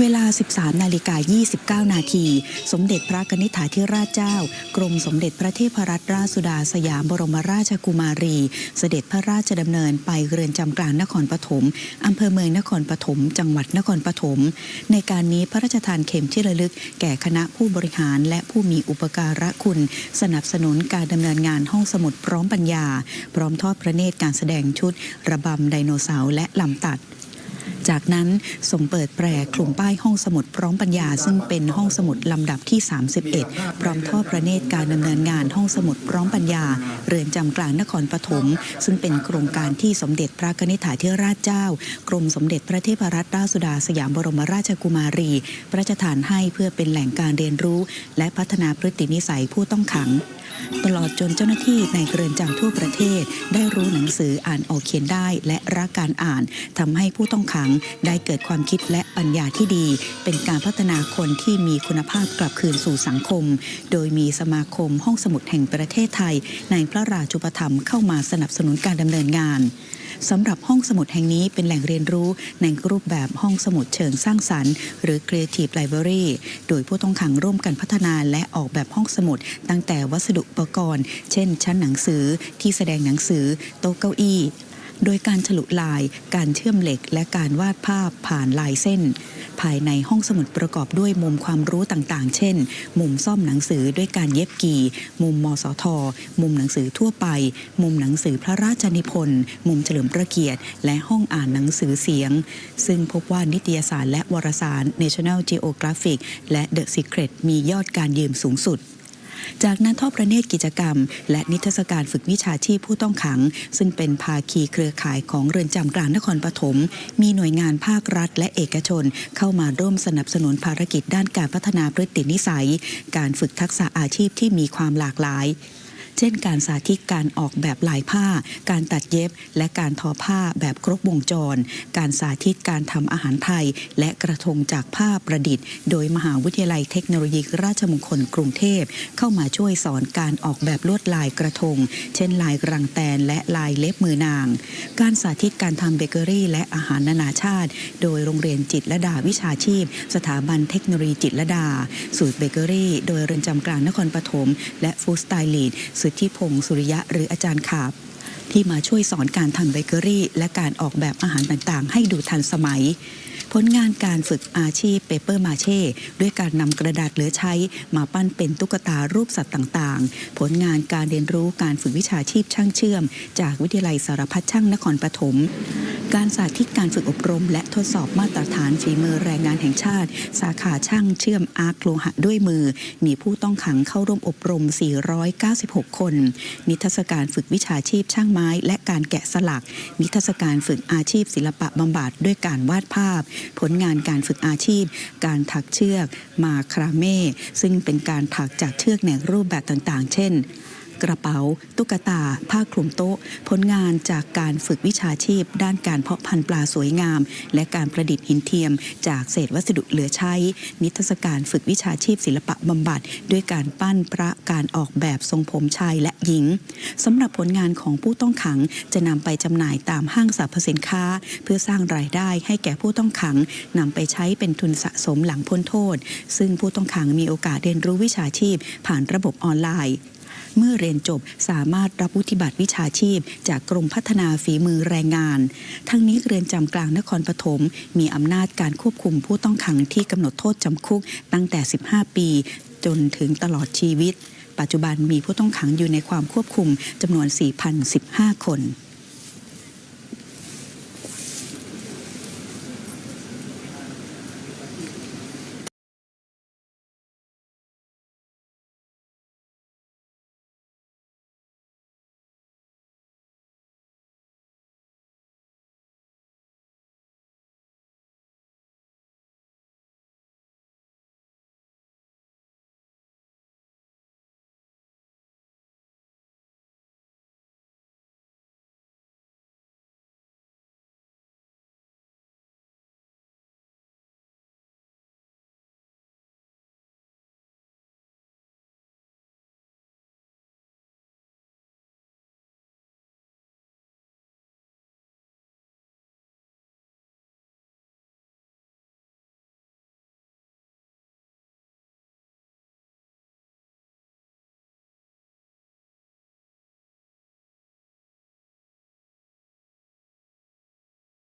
เวลา 13 นาฬิกา 29 นาที สมเด็จพระกนิษฐาธิราชเจ้า กรมสมเด็จพระเทพรัตนราชสุดาสยามบรมราชกุมารี เสด็จพระราชดำเนินไปเรือนจำกลางนครปฐมอำเภอเมืองนครปฐม จังหวัดนครปฐม ในการนี้พระราชทานเข็มที่ระลึก แก่คณะผู้บริหารและผู้มีอุปการะคุณ สนับสนุนการดำเนินงานห้องสมุดพร้อมปัญญา พร้อมทอดพระเนตรการแสดงชุด ระบำไดโนเสาร์และลำตัด จากนั้นส่งเปิดแปรคลุมป้ายห้องสมุดพร้อมปัญญา ซึ่งเป็นห้องสมุดลำดับที่ 31 พร้อมทอดพระเนตรการดำเนินงานห้องสมุดพร้อมปัญญา เรือนจำกลางนครปฐมซึ่งเป็นโครงการที่สมเด็จพระกนิษฐาธิราชเจ้า กรมสมเด็จพระเทพรัตนราชสุดาสยามบรมราชกุมารี พระราชทานให้เพื่อเป็นแหล่งการเรียนรู้ และพัฒนาพฤตินิสัยผู้ต้องขัง ตลอดจนเจ้าหน้าที่ในเรือนจำทั่วประเทศ ได้รู้หนังสืออ่านออกเขียนได้และรักการอ่านทำให้ผู้ต้องขังได้เกิดความคิดและปัญญาที่ดี เป็นการพัฒนาคนที่มีคุณภาพกลับคืนสู่สังคม โดยมีสมาคมห้องสมุดแห่งประเทศไทย ในพระราชูปถัมภ์เข้ามาสนับสนุนการดำเนินงานสำหรับห้องสมุดแห่งนี้เป็นแหล่งเรียนรู้ในรูปแบบห้องสมุดเชิงสร้างสรรค์ หรือ Creative Library โดยผู้ต้องขังร่วมกันพัฒนาและออกแบบห้องสมุดตั้งแต่วัสดุอุปกรณ์ เช่น ชั้นหนังสือที่แสดงหนังสือ โต๊ะเก้าอี้ โดยการฉลุลาย การเชื่อมเหล็ก และการวาดภาพผ่านลายเส้น ภายในห้องสมุดประกอบด้วยมุมความรู้ต่างๆ เช่น มุมซ่อมหนังสือด้วยการเย็บกีมุมมสท มุมหนังสือทั่วไป มุมหนังสือพระราชนิพนธ์ มุมเฉลิมพระเกียรติ และห้องอ่านหนังสือเสียง ซึ่งพบว่านิตยสารและวารสาร National Geographic และ The Secret มียอดการยืมสูงสุด จากนั้นทอดประเนตรกิจกรรม และนิทรรศการฝึกวิชาชีพผู้ต้องขัง ซึ่งเป็นภาคีเครือข่ายของเรือนจำกลางนครปฐมมีหน่วยงานภาครัฐ และเอกชน เข้ามาร่วมสนับสนุนภารกิจด้านการพัฒนาพฤตินิสัย การฝึกทักษะอาชีพที่มีความหลากหลาย เช่นการสาธิตการออกแบบลายผ้า การตัดเย็บ และการทอผ้าแบบครบวงจร การสาธิตการทำอาหารไทย และกระทงจากผ้าประดิษฐ์ โดยมหาวิทยาลัยเทคโนโลยีราชมงคลกรุงเทพ เข้ามาช่วยสอนการออกแบบลวดลายกระทง เช่นลายรังแตนและลายเล็บมือนาง การสาธิตการทำเบเกอรี่ และอาหารนานาชาติ โดยโรงเรียนจิตรลดาวิชาชีพ สถาบันเทคโนโลยีจิตรลดา สูตรเบเกอรี่ โดยเรือนจำกลางนครปฐมและฟู้ดสไตลิสต์สุทธิพงศ์สุริยะหรืออาจารย์ขาบ ที่มาช่วยสอนการทำเบเกอรี่ และการออกแบบอาหารต่างๆ ให้ดูทันสมัย ผลงานการฝึกอาชีพเปเปอร์มาเช่ ด้วยการนำกระดาษเหลือใช้ มาปั้นเป็นตุ๊กตารูปสัตว์ต่างๆ ผลงานการเรียนรู้การฝึกวิชาชีพช่างเชื่อม จากวิทยาลัยสารพัดช่างนครปฐม การสาธิตการฝึกอบรม และทดสอบมาตรฐานฝีมือแรงงานแห่งชาติ สาขาช่างเชื่อมอาร์คโลหะด้วยมือ มีผู้ต้องขังเข้าร่วมอบรม 496 คน นิทรรศการฝึกวิชาชีพช่างไม้ และการแกะสลัก นิทรรศการฝึกอาชีพศิลปะบำบัดด้วยการวาดภาพ ผลงานการฝึกอาชีพ การถักเชือก มาคราเม่ซึ่งเป็นการถักจากเชือกในรูปแบบต่างๆ เช่น กระเป๋า ตุ๊กตา ผ้าคลุมโต๊ะ ผลงานจากการฝึกวิชาชีพ ด้านการเพาะพันธุ์ปลาสวยงาม และการประดิษฐ์หินเทียม จากเศษวัสดุเหลือใช้ นิทรรศการฝึกวิชาชีพศิลปะบำบัด ด้วยการปั้นพระการออกแบบทรงผมชายและหญิงสำหรับผลงานของผู้ต้องขังจะนำไปจำหน่ายตามห้างสรรพสินค้า เพื่อสร้างรายได้ให้แก่ผู้ต้องขังนำไปใช้เป็นทุนสะสมหลังพ้นโทษ ซึ่งผู้ต้องขังมีโอกาสเรียนรู้วิชาชีพ ผ่านระบบออนไลน์ เมื่อเรียนจบสามารถรับวุฒิบัตรวิชาชีพ จากกรมพัฒนาฝีมือแรงงาน ทั้งนี้เรือนจำกลางนครปฐมมีอำนาจการควบคุมผู้ต้องขังที่กำหนดโทษจำคุกตั้งแต่ 15 ปี จนถึงตลอดชีวิต ปัจจุบันมีผู้ต้องขังอยู่ในความควบคุมจำนวน 4,015 คน